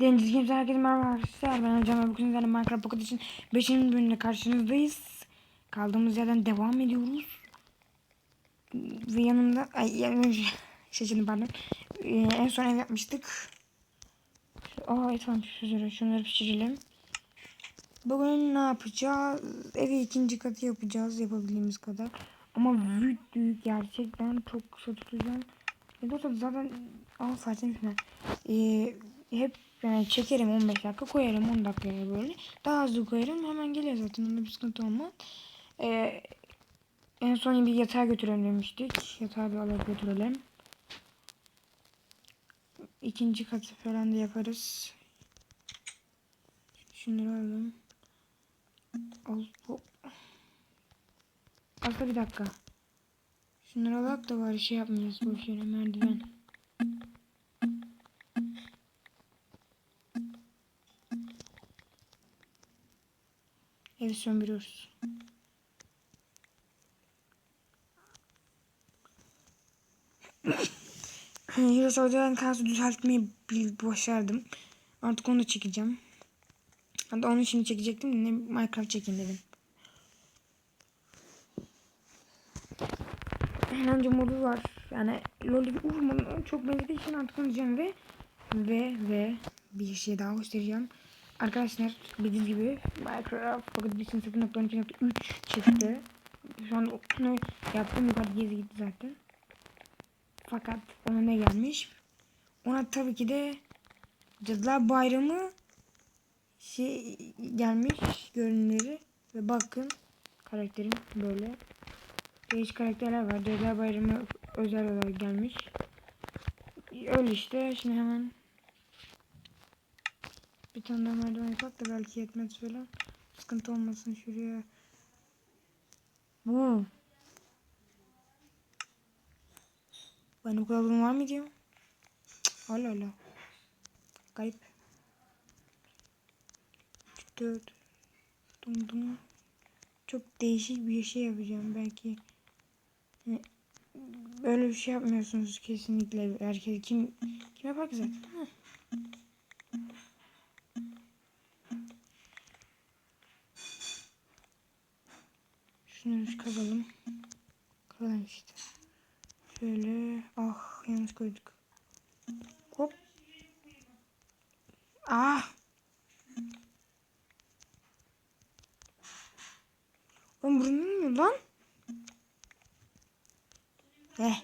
Deniz Kimse herkese merhaba arkadaşlar. Ben Hocam ve bugün sizlerle Minecraft Pocket için 5. bölümde karşınızdayız. Kaldığımız yerden devam ediyoruz. Ve yanımda... Ay yani şaşırdım pardon. Ee, en son ev yapmıştık. Aa varmış üzere. Şunları pişirelim. Bugün ne yapacağız? Evi ikinci katı yapacağız yapabildiğimiz kadar. Ama büyük büyük gerçekten çok kısa tutacağım. Ya zaten al zaten şuna. Ee, hep yani çekerim 15 dakika koyarım 10 dakikaya böyle. Daha hızlı koyarım hemen geliyor zaten onda bir sıkıntı olmaz. Ee, en son bir yatağa götürelim demiştik. Yatağı bir alıp götürelim. İkinci katı falan da yaparız. Şunları alalım. Al bu. Aslında bir dakika. Şunları alak da var şey yapmayacağız boş yere merdiven. Evi söndürüyoruz. Heroes Order'ın karşı düzeltmeyi başardım. Artık onu da çekeceğim. Hatta onu şimdi çekecektim ne Minecraft çekeyim dedim. Eğlence modu var. Yani LoL'de bir urmanın çok benzediği için artık onu diyeceğim ve ve ve bir şey daha göstereceğim. Arkadaşlar bildiğiniz gibi Minecraft Pocket Edition 0.12.3 çıktı. Şu an onu yaptım yukarı gezi gitti zaten. Fakat ona ne gelmiş? Ona tabii ki de Cadılar Bayramı şey gelmiş görünümleri ve bakın karakterim böyle değişik karakterler var. Cadılar Bayramı özel olarak gelmiş. Öyle işte. Şimdi hemen bir tane daha merdiven yapak da belki yetmez falan. Sıkıntı olmasın şuraya. Bu. Benim kuralım var mı diyor. Allah Allah. Garip. Dört. Dum dum. Çok değişik bir şey yapacağım belki. Yani böyle bir şey yapmıyorsunuz kesinlikle. Herkes kim kim yapar ki zaten? Şunları kazalım. Kazalım işte. Şöyle. Ah yanlış koyduk. Hop. Ah. Lan burnum mu lan? Eh.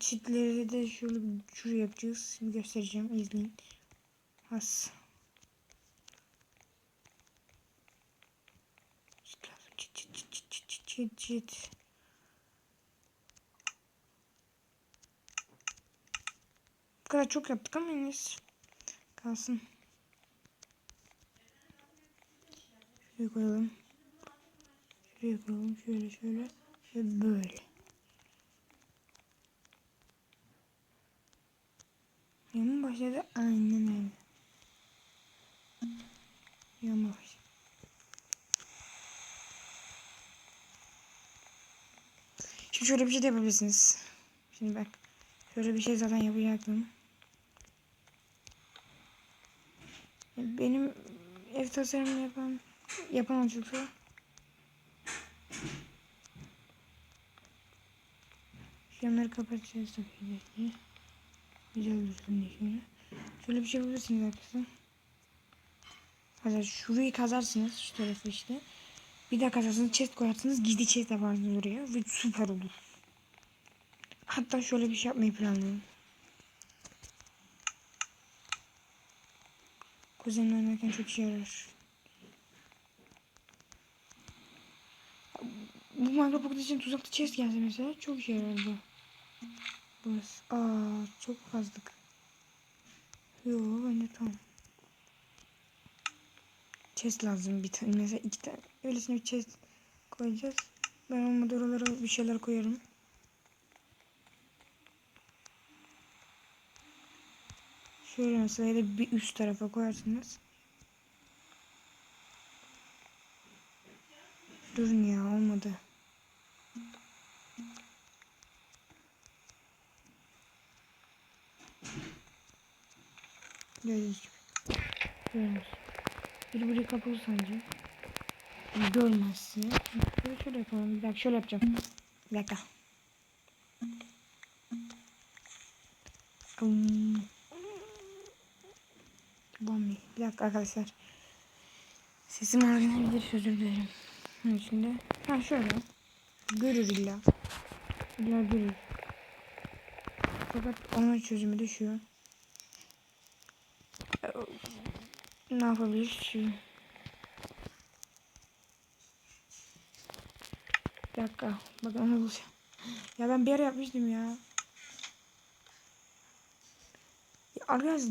Çitleri de şöyle şuraya yapacağız. Şimdi göstereceğim. İzleyin. Has. Çit çit. Bu kadar çok yaptık ama en iyisi kalsın. Şuraya koyalım. Şuraya koyalım. Şöyle şöyle. Ve böyle. Yağmur başladı. Aynen öyle. Yağmur başladı. Şimdi şöyle bir şey de yapabilirsiniz. Şimdi bak. Şöyle bir şey zaten yapacaktım. Benim ev tasarımını yapan yapan çocuklar. Yanları kapatacağız tabii ki. Güzel dursun diye şöyle. Şöyle bir şey yapabilirsiniz arkadaşlar. Arkadaşlar şurayı kazarsınız şu tarafı işte. Bir daha kazarsınız chest koyarsınız gizli chest yaparsınız oraya ve süper olur. Hatta şöyle bir şey yapmayı planlıyorum. Kuzenimle oynarken çok işe yarar. Bu Minecraft Pocket için tuzaklı chest gelse mesela çok işe yarar bu. Burası. Aa çok kazdık. Yo bence tamam. Chest lazım bir tane mesela iki tane. Öylesine bir chest koyacağız. Ben olmadı oralara bir şeyler koyarım. Şöyle mesela bir üst tarafa koyarsınız. Durun ya olmadı. Gördüğünüz gibi. Görüyorsunuz. Biri burayı kapalı sanacak. Görmezse. Şöyle, şöyle yapalım. Bir dakika şöyle yapacağım. Bir dakika. Mı? Bir dakika arkadaşlar. Sesim oynayabilir özür dilerim. Şimdi ha şöyle. Görür illa. İlla görür. Fakat onun çözümü de şu. Ne yapabiliriz şu? Bir dakika. Bakın onu bulacağım. Ya ben bir ara yapmıştım ya. ya arkadaşlar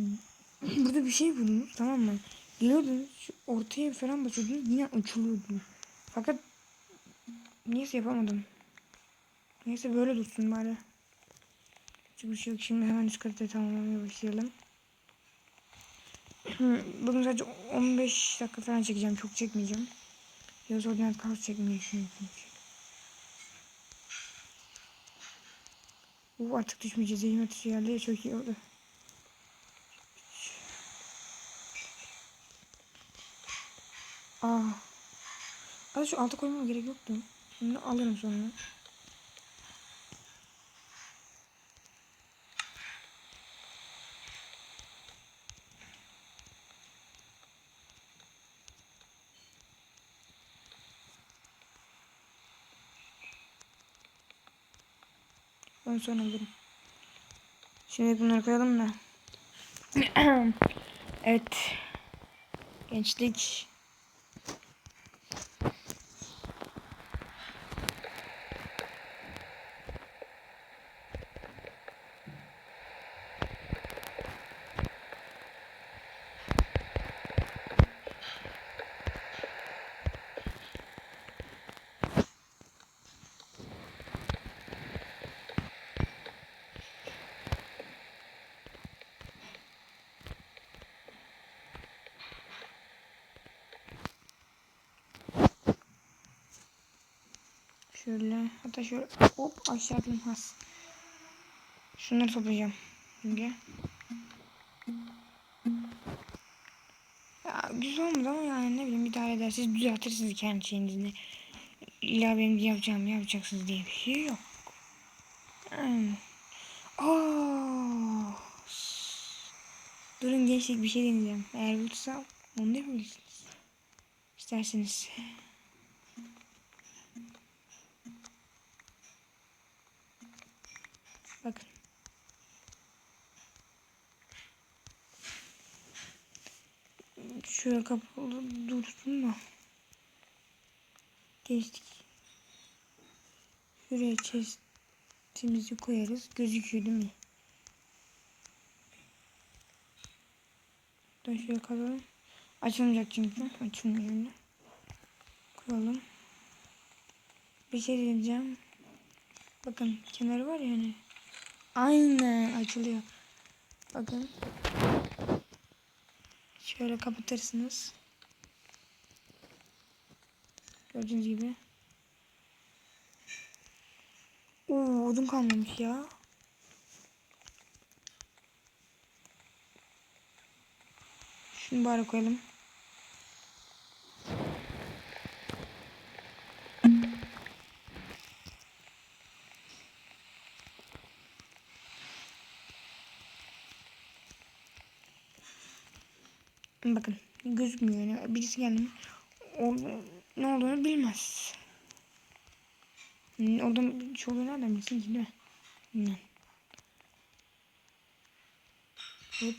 burada bir şey buldunuz tamam mı? Geliyordunuz şu ortaya falan basıyordunuz yine açılıyordu. Fakat neyse yapamadım. Neyse böyle dursun bari. Hiçbir şey yok. Şimdi hemen üst katı tamamlamaya başlayalım. Bugün sadece 15 dakika falan çekeceğim. Çok çekmeyeceğim. Biraz ordinat kalk çekmeyi düşünüyorum. Artık düşmeyeceğiz. Eğim atışı ya çok iyi oldu. Aa. Hadi şu alta koymama gerek yoktu. Bunu alırım sonra. Ben sonra alırım. Şimdi bunları koyalım da. evet. Gençlik. Şöyle hatta şöyle hop aşağı has. Şunları toplayacağım. Şimdi. Ya güzel olmadı ama yani ne bileyim idare edersiniz düzeltirsiniz kendi şeyinizde. İlla benim yapacağım yapacaksınız diye bir şey yok. Yani. Aa. Durun gençlik bir şey deneyeceğim. Eğer bulsam onu da yapabilirsiniz. İsterseniz. Bakın. Şöyle kapalı dursun da. Geçtik. Şuraya chestimizi koyarız. Gözüküyor değil mi? Da şöyle kalalım. Açılmayacak çünkü. Açılmıyor öyle. Koyalım. Bir şey diyeceğim. Bakın kenarı var ya hani. Aynen açılıyor. Bakın. Şöyle kapatırsınız. Gördüğünüz gibi. Oo odun kalmamış ya. Şunu bari koyalım. Bakın gözükmüyor yani birisi geldi o, ne olduğunu bilmez. Orada bir şey olduğunu nereden bilsin ki değil mi? Hop.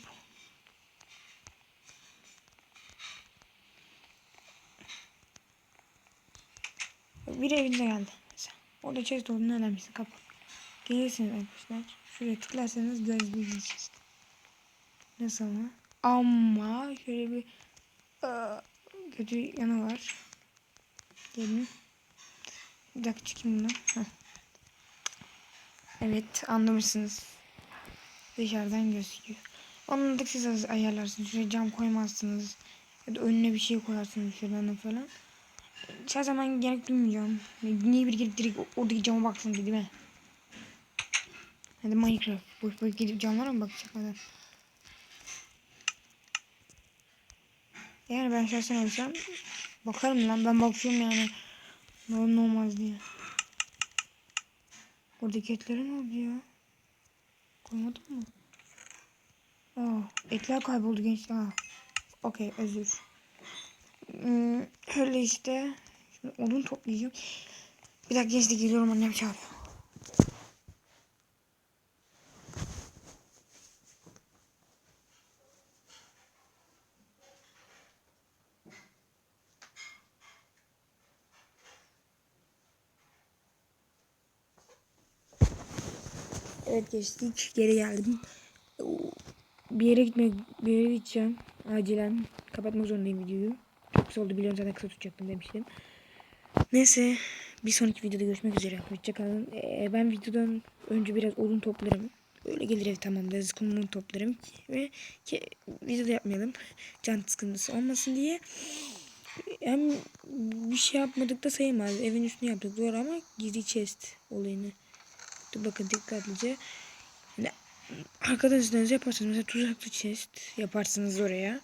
Bir evinize geldi. Mesela. Orada chest olduğunu nereden bilsin kapı. Gelirsiniz arkadaşlar. Şuraya tıklarsanız görebilirsiniz. Nasıl ama? Ama şöyle bir ıı, kötü yanı var. Gelin. Bir dakika çıkayım bunu. Heh. Evet anlamışsınız. Dışarıdan gözüküyor. Onu da siz ayarlarsınız. Şuraya cam koymazsınız. Ya da önüne bir şey koyarsınız şuradan falan. Her zaman gerek duymayacağım. Niye bir gelip direkt oradaki cama baksın değil mi? Hadi Minecraft. Boş boş gidip camlara mı bakacak adam? Yani ben şahsen olsam bakarım lan ben bakıyorum yani. Ne olmaz diye. Oradaki etlere ne oldu ya? Koymadın mı? Aa, etler kayboldu gençler. Aa. Okey özür. Hmm, öyle işte. Şimdi odun toplayacağım. Bir dakika gençler geliyorum annem çağırıyor. Evet geçtik. Geri geldim. Bir yere gitmek, bir yere gideceğim. Acilen. Kapatmak zorundayım videoyu. Çok kısa oldu biliyorum zaten kısa tutacaktım demiştim. Neyse. Bir sonraki videoda görüşmek üzere. Hoşçakalın. Ee, ben videodan önce biraz odun toplarım. Öyle gelir ev tamamlarız. Kumunu toplarım. Ve ki, videoda yapmayalım. Can sıkıntısı olmasın diye. Hem bir şey yapmadık da sayılmaz. Evin üstüne yaptık doğru ama gizli chest olayını. Dur bakın dikkatlice. Yani arkadaşlarınız yaparsınız. Mesela tuzaklı chest yaparsınız oraya.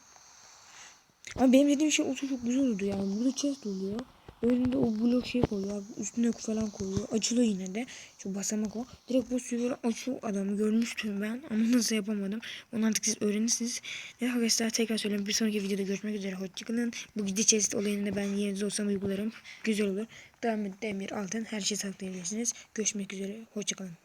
Ama benim dediğim şey olsa çok güzel olurdu yani. Burada chest oluyor. Önünde o blok şey koyuyor. Üstüne falan koyuyor. Açılıyor yine de. Şu basamak o. Direkt suyu böyle açıyor adamı. Görmüştüm ben. Ama nasıl yapamadım. Onu artık siz öğrenirsiniz. Ve arkadaşlar tekrar söyleyeyim. Bir sonraki videoda görüşmek üzere. Hoşçakalın. Bu gizli chest olayını da ben yerinizde olsam uygularım. Güzel olur. Devam demir, altın her şeyi saklayabilirsiniz. Görüşmek üzere. Hoşçakalın.